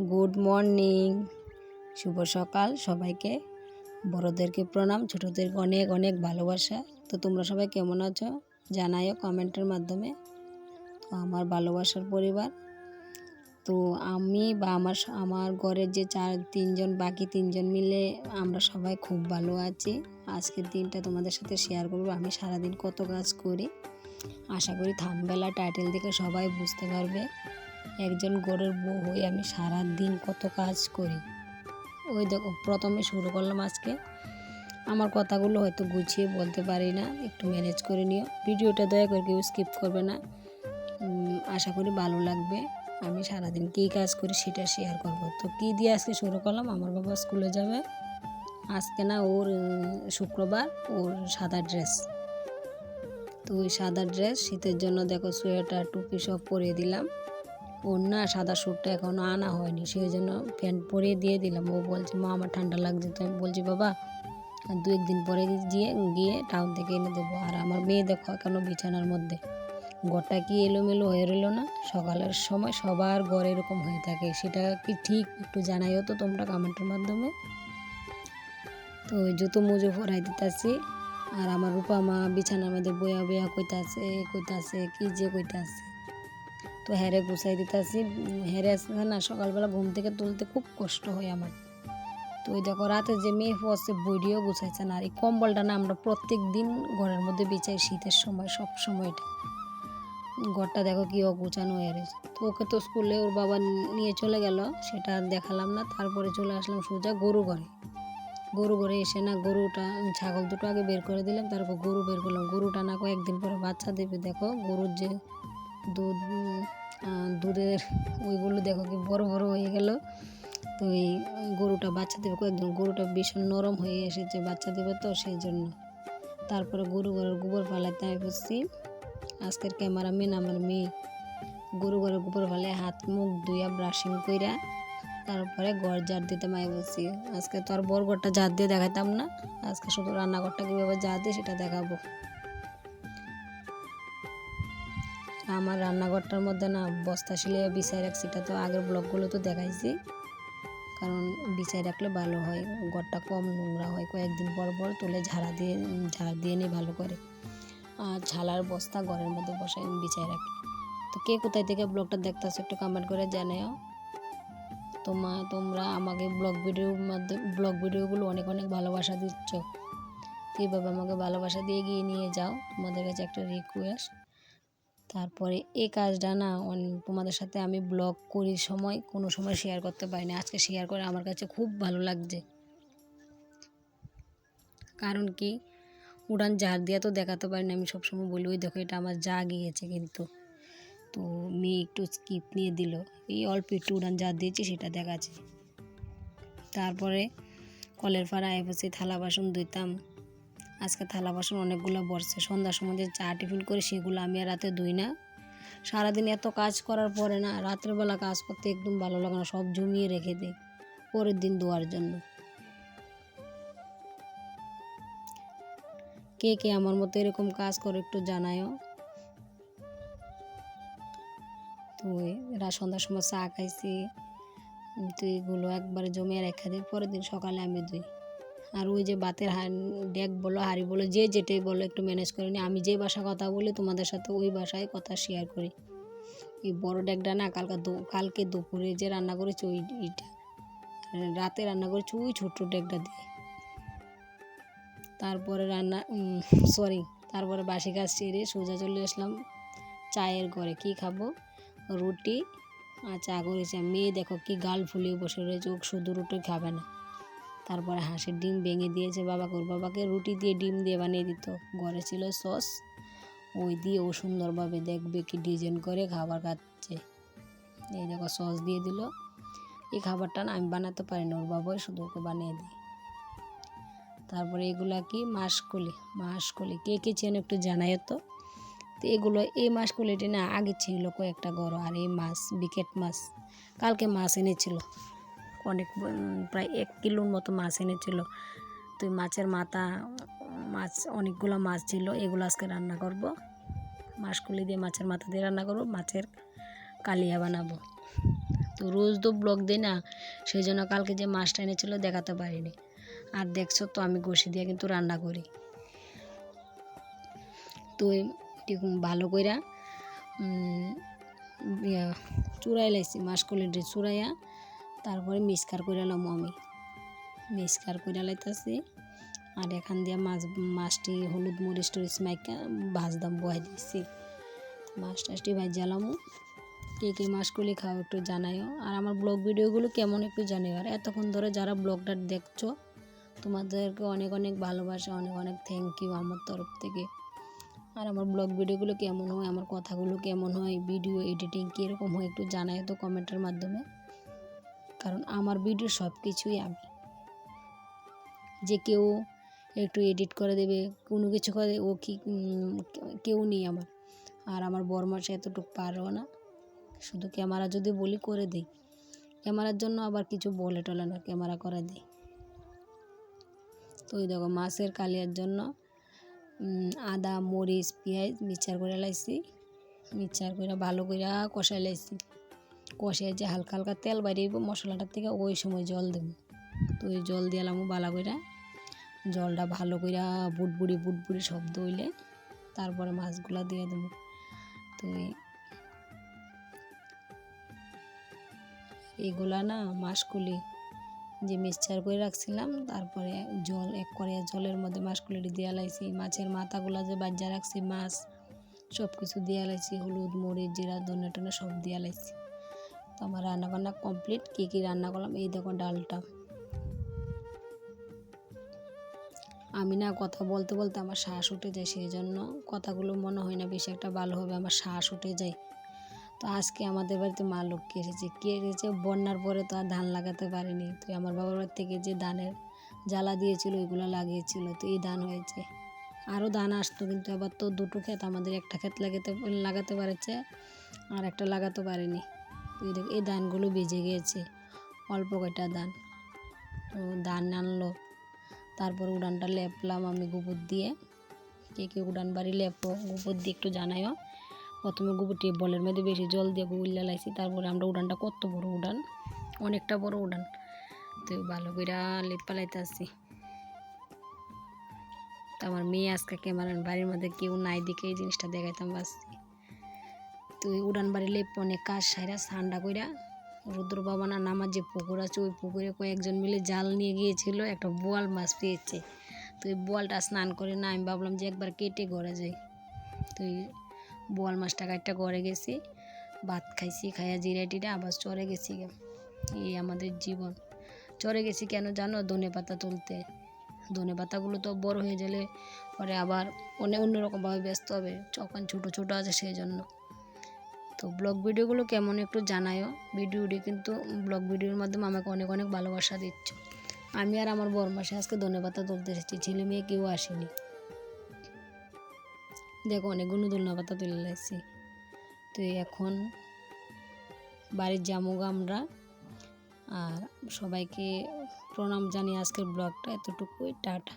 Good morning. শুভ সকাল সবাইকে। বড়োদেরকে প্রণাম, ছোটোদেরকে অনেক অনেক ভালোবাসা। তো তোমরা সবাই কেমন আছো? জানাইও কমেন্টের মাধ্যমে। তো আমার ভালোবাসার পরিবার। তো আমি বা আমার আমার ঘরের যে চার, তিনজন, বাকি তিনজন মিলে আমরা সবাই খুব ভালো আছি। আজকের দিনটা তোমাদের সাথে শেয়ার করব। আমি সারাদিন কত কাজ করি। আশা করি থামবেলা টাইটেল দেখে সবাই বুঝতে পারবে। একজন গরুর বউ হয়ে আমি সারা দিন কত কাজ করি। ওই দেখো, প্রথমে শুরু করলাম আজকে। আমার কথাগুলো হয়তো গুছিয়ে বলতে পারি না, একটু ম্যানেজ করে নিও। ভিডিওটা দয়া করে কেউ স্কিপ করবে না। আশা করি ভালো লাগবে। আমি সারাদিন কী কাজ করি সেটা শেয়ার করব। তো কী দিয়ে আজকে শুরু করলাম? আমার বাবা স্কুলে যাবে। আজকে না ওর শুক্রবার ওর সাদা ড্রেস তো ওই সাদা ড্রেস শীতের জন্য দেখো সোয়েটার টুপি সব পরিয়ে দিলাম। ওর না সাদা স্যুটটা এখনও আনা হয়নি সেই জন্য প্যান্ট পরিয়ে দিয়ে দিলাম। ও বলছে, মা, আমার ঠান্ডা লাগছে। তো আমি বলছি, বাবা দু একদিন পরে গিয়ে গিয়ে টাউন থেকে এনে দেবো। আর আমার মেয়ে দেখো এখনও বিছানার মধ্যে। ঘরটা কি এলোমেলো হয়ে রইল না? সকালের সময় সবার ঘর এরকম হয়ে থাকে। সেটা কি ঠিক একটু জানাইও তো তোমরা কমেন্টের মাধ্যমে। তো ওই জুতো মুজো ফরাই দিতেছি। আর আমার রূপা মা বিছানার মধ্যে বয়া বয়া কইতাছে কইতাছে, কি যে কইতাছে। তো হ্যারে গুছাই দিতেছি। হ্যারে না, সকালবেলা ঘুম থেকে তুলতে খুব কষ্ট হয় আমার। তো ওই দেখো, রাতে যে মেয়ে পড়ছে বইটিও গুছাইছে না। আর এই কম্বলটা না আমরা প্রত্যেক দিন ঘরের মধ্যে বিছাই, শীতের সময়, সব সময়টা ঘরটা দেখো কি অগুছানো হয়ে তো ওকে তো স্কুলে ওর বাবা নিয়ে চলে গেল, সেটা দেখালাম না। তারপরে চলে আসলাম সোজা গরু ঘরে। গরু ঘরে এসে না গরুটা ছাগল দুটো আগে বের করে দিলাম, তারপর গরু বের করলাম। গরুটা না কয়েকদিন পরে বাচ্চা দেবে, দেখো। গরুর যে দুধ দুধের ওইগুলো দেখো কি বড় বড় হয়ে গেল। তো এই গরুটা বাচ্চা দেবে কয়েকদিন গরুটা ভীষণ নরম হয়ে এসেছে বাচ্চা দেবে তো সেই জন্য। তারপরে গরু ঘরের গোবর ফালাইতে আমি বুঝছি আজকের ক্যামেরাম্যান আমার মেয়ে। গরু ঘরের গোবর ফালে হাত, মুখ ধুইয়া ব্রাশিং কইরা তারপরে ঘর ঝাড় দিতে মাই বলছি আজকে তো আর বড় ঘরটা ঝাড় দিয়ে দেখাতাম না। আজকে শুধু রান্নাঘরটা কীভাবে ঝাড় দিয়ে সেটা দেখাবো। আমার রান্নাঘরটার মধ্যে না বস্তা শিলে বিছাই রাখছি, এটা তো আগের ব্লগগুলো তো দেখাইছি। কারণ বিছাই রাখলে ভালো হয়, ঘরটা কম নোংরা হয়, কয়েকদিন পর পর তুলে ঝাড়া দিয়ে, ঝাড় দিয়ে নিই ভালো করে। আর ঝালার বস্তা ঘরের মধ্যে বসাই বিছাই রাখি। তো কে কোথায় থেকে ব্লগটা দেখতেছো একটু কমেন্ট করে জানাও তোমা, তোমরা আমাকে ব্লগ ভিডিওর মাধ্যমে, ব্লগ ভিডিওগুলো অনেক অনেক ভালোবাসা দিচ্ছ। এইভাবে আমাকে ভালোবাসা দিয়ে এগিয়ে নিয়ে যাও। তোমাদের কাছে একটা রিকোয়েস্ট তারপরে এই কাজটা না তোমাদের সাথে আমি ব্লগ করি সময়, কোনো সময় শেয়ার করতে পারি না। আজকে শেয়ার করে আমার কাছে খুব ভালো লাগছে। কারণ কি? উড়ান ঝাড় দিয়ে তো দেখাতে পারি না, আমি সবসময় বলি, ওই দেখো, এটা আমার যা গিয়েছে কিন্তু। তো মেয়ে একটু স্কিপ নিয়ে দিল। এই অল্প একটু উড়ান যা দিয়েছি, সেটা দেখাচ্ছে। তারপরে কলের পাড়ায় বসে থালা বাসন ধুইতাম। আজকে থালা বাসন অনেকগুলো বসছে সন্ধ্যার সময় যে চা টিফিন করি, সেগুলো আমি আর রাতে ধুই না। সারাদিন এত কাজ করার পরে না রাত্রেবেলা কাজ করতে একদম ভালো লাগে না, সব জমিয়ে রেখে দিই পরের দিন ধোয়ার জন্য। কে কে আমার মতো এরকম কাজ করে একটু জানায়ও। তো এরা সন্ধ্যার সময় চা খাইছি তুই এগুলো একবারে জমিয়ে রেখে দিই, পরের দিন সকালে আমি ধুই। আর ওই যে বাতের ডেক বলো, হাড়ি বলো, যে যেটাই বলো একটু ম্যানেজ করে নি আমি যে ভাষা কথা বলি, তোমাদের সাথে ওই ভাষায় কথা শেয়ার করি। এই বড় ডেকটা না কালকে কালকে দুপুরে যে রান্না করেছি ওই এইটা রাতে রান্না করেছি ওই ছোট্ট ডেকটা দিয়ে। তারপরে রান্না সরি তারপরে বাসি কাজ সেরে সোজা চলে আসলাম চায়ের ঘরে। কি খাব? রুটি আর চা করেছি। মেয়ে দেখো কি গাল ফুলিয়ে বসে রয়েছে, ও শুধু রুটি খাবে না। তারপরে হাঁসের ডিম ভেঙে দিয়েছে বাবাকে। ওর বাবাকে রুটি দিয়ে ডিম দিয়ে বানিয়ে দিত। ঘরে ছিল সস। ওই দিয়ে ও সুন্দরভাবে দেখবে কি ডিজাইন করে খাবার খাচ্ছে। এই দেখো, সস দিয়ে দিল। এই খাবারটা না আমি বানাতে পারি না, ওর বাবাই শুধু ওকে বানিয়ে দিই তারপরে এগুলা কি? মাসকলি। মাসকলি। কে কে চেন একটু জানাই তো। তো এগুলো, এই মাসকলিটি না আগে ছিল কয়েকটা গড় আর এই মাছ, বিকেট মাছ, কালকে মাছ এনেছিল। অনেক প্রায় এক কিলোর মতো মাছ এনেছিল। তো এই মাছের মাথা, মাছ, অনেকগুলো মাছ ছিল, এগুলো আজকে রান্না করব। মাছকুলি দিয়ে মাছের মাথা দিয়ে রান্না করব, মাছের কালিয়া বানাবো। তো রোজ তো ব্লগ দিই না সেই জন্য কালকে যে মাছটা এনেছিল দেখাতে পারিনি। আর দেখছ তো আমি ঘষি দিয়ে কিন্তু রান্না করি। তো এরকম ভালো কইরা চুড়াই লাইছি মাসকলিটি চুড়াইয়া তারপরে মিসকার করে এলাম আমি। মিসকার করে লাইতেছি আর এখান দিয়ে মাছ, মাছটি হলুদ মরিচ টরিচ মাইকা ভাজদাম বহাই দিয়েছি মাছ টাছটি ভাজালাম কে কে মাছগুলি খাও একটু জানাইও। আর আমার ব্লগ ভিডিওগুলো কেমন একটু জানিও। আর এতক্ষণ ধরে যারা ব্লগটা দেখছ, তোমাদেরকে অনেক অনেক ভালোবাসা, অনেক অনেক থ্যাংক ইউ আমার তরফ থেকে। আর আমার ব্লগ ভিডিওগুলো কেমন হয়, আমার কথাগুলো কেমন হয়, ভিডিও এডিটিং কীরকম হয় একটু জানাই তো কমেন্টের মাধ্যমে। কারণ আমার ভিডিও সব কিছুই আমি। যে কেউ একটু এডিট করে দেবে, কোনো কিছু করে ও কি কেউ নেই আমার। আর আমার বরমাসে এতটুকু পারও না। শুধু ক্যামেরা যদি বলি করে দিই। ক্যামেরার জন্য আবার কিছু বলে টলে না ক্যামেরা করে দিই। তো ওই দেখো, মাছের কালিয়ার জন্য আদা, মরিচ, পেঁয়াজ মিক্সার করে লাইছি মিক্সার করে ভালো করে কষাই লাইছি কষাই যে হালকা হালকা তেল বাইরেব মশলাটার থেকে ওই সময় জল দেব। তো ওই জল দিলাম বালা করে জলটা ভালো করে বুটবুড়ি বুটবুড়ি শব্দ হইলে তারপরে মাছগুলা দিয়ে দেবো। তো এগুলা না মাছগুলি যে মিক্সচার করে রাখছিলাম, তারপরে জল এক করে জলের মধ্যে মাছগুলি দিয়ে লাইছি মাছের মাথাগুলা যে বাজ্যা রাখছি, মাছ সব কিছু দিয়ে লাইছি হলুদ, মরিচ, জিরা, ধনে টনে সব দিয়ে লাইছি আমার রান্নাবান্না কমপ্লিট। কী কী রান্না করলাম? এই দেখো ডালটা। আমি না কথা বলতে বলতে আমার শ্বাস উঠে যায় সেই জন্য কথাগুলো মনে হয় না বেশি একটা ভালো হবে, আমার শ্বাস উঠে যায়। তো আজকে আমাদের বাড়িতে মা লক্ষ্মী এসেছে। কে এসেছে? বন্যার পরে তো আর ধান লাগাতে পারিনি। তো আমার বাবার বাড়ি থেকে যে ধানের জ্বালা দিয়েছিল, ওইগুলো লাগিয়েছিল। তো এই ধান হয়েছে। আরও ধান আসতো, কিন্তু এবার তো দুটো ক্ষেত, আমাদের একটা ক্ষেত লাগাতে লাগাতে পারেছে আর একটা লাগাতে পারেনি। এই দেখ- এই ধানগুলো বেজে গিয়েছে অল্প কয়টা ধান। তো ধান আনলো। তারপর উড়ানটা লেপলাম আমি গোবর দিয়ে। কে কে উড়ান বাড়ি লেপো, গোবর দিয়ে একটু জানাইও। প্রথমে গোবরটি বলের মধ্যে বেশি জল দিয়ে গুল্লা লাইছি, তারপরে আমরা উড়ানটা কত বড় উড়ান, অনেকটা বড় উড়ান। তো ভালো করে লেপা লাইতে আসছি তো আমার মেয়ে আজকে ক্যামেরার বাড়ির মধ্যে কেউ নাই দিকে এই জিনিসটা দেখাইতাম বাসছি তো উড়ান বাড়ি লেপ অনেক কাজ সাইরা ঠান্ডা কইরা রুদ্র বাবা না নামার যে পুকুর আছে, ওই পুকুরে কয়েকজন মিলে জাল নিয়ে গিয়েছিল, একটা বোয়াল মাছ পেয়েছে। তো ওই বোয়ালটা স্নান করে না, আমি ভাবলাম যে একবার কেটে ঘরে যাই। তো ওই বোয়াল মাছটা কাটটা ঘরে গেছি, ভাত খাইছি, খাইয়া জিরা টিরা আবার চরে গেছি। এই আমাদের জীবন। চরে গেছি কেন জানো? ধনে পাতা তুলতে। ধনে পাতাগুলো তো বড় হয়ে গেলে পরে আবার অনেক অন্যরকমভাবে ব্যস্ত হবে, যখন ছোটো ছোটো আছে সেই জন্য তো ব্লগ ভিডিওগুলো কেমন একটু জানায়ও। ভিডিওটি কিন্তু ব্লগ ভিডিওর মাধ্যমে আমাকে অনেক অনেক ভালোবাসা দিচ্ছ। আমি আর আমার বরমাসে আজকে ধনে পাতা তুলতে এসেছি। ছেলে মেয়ে কেউ আসেনি। দেখো, অনেকগুলো ধনে পাতা তুলে লাগছি তো এখন বাড়ির জামুগা আমরা। আর সবাইকে প্রণাম জানিয়ে আজকের ব্লগটা এতটুকুই। টাটা।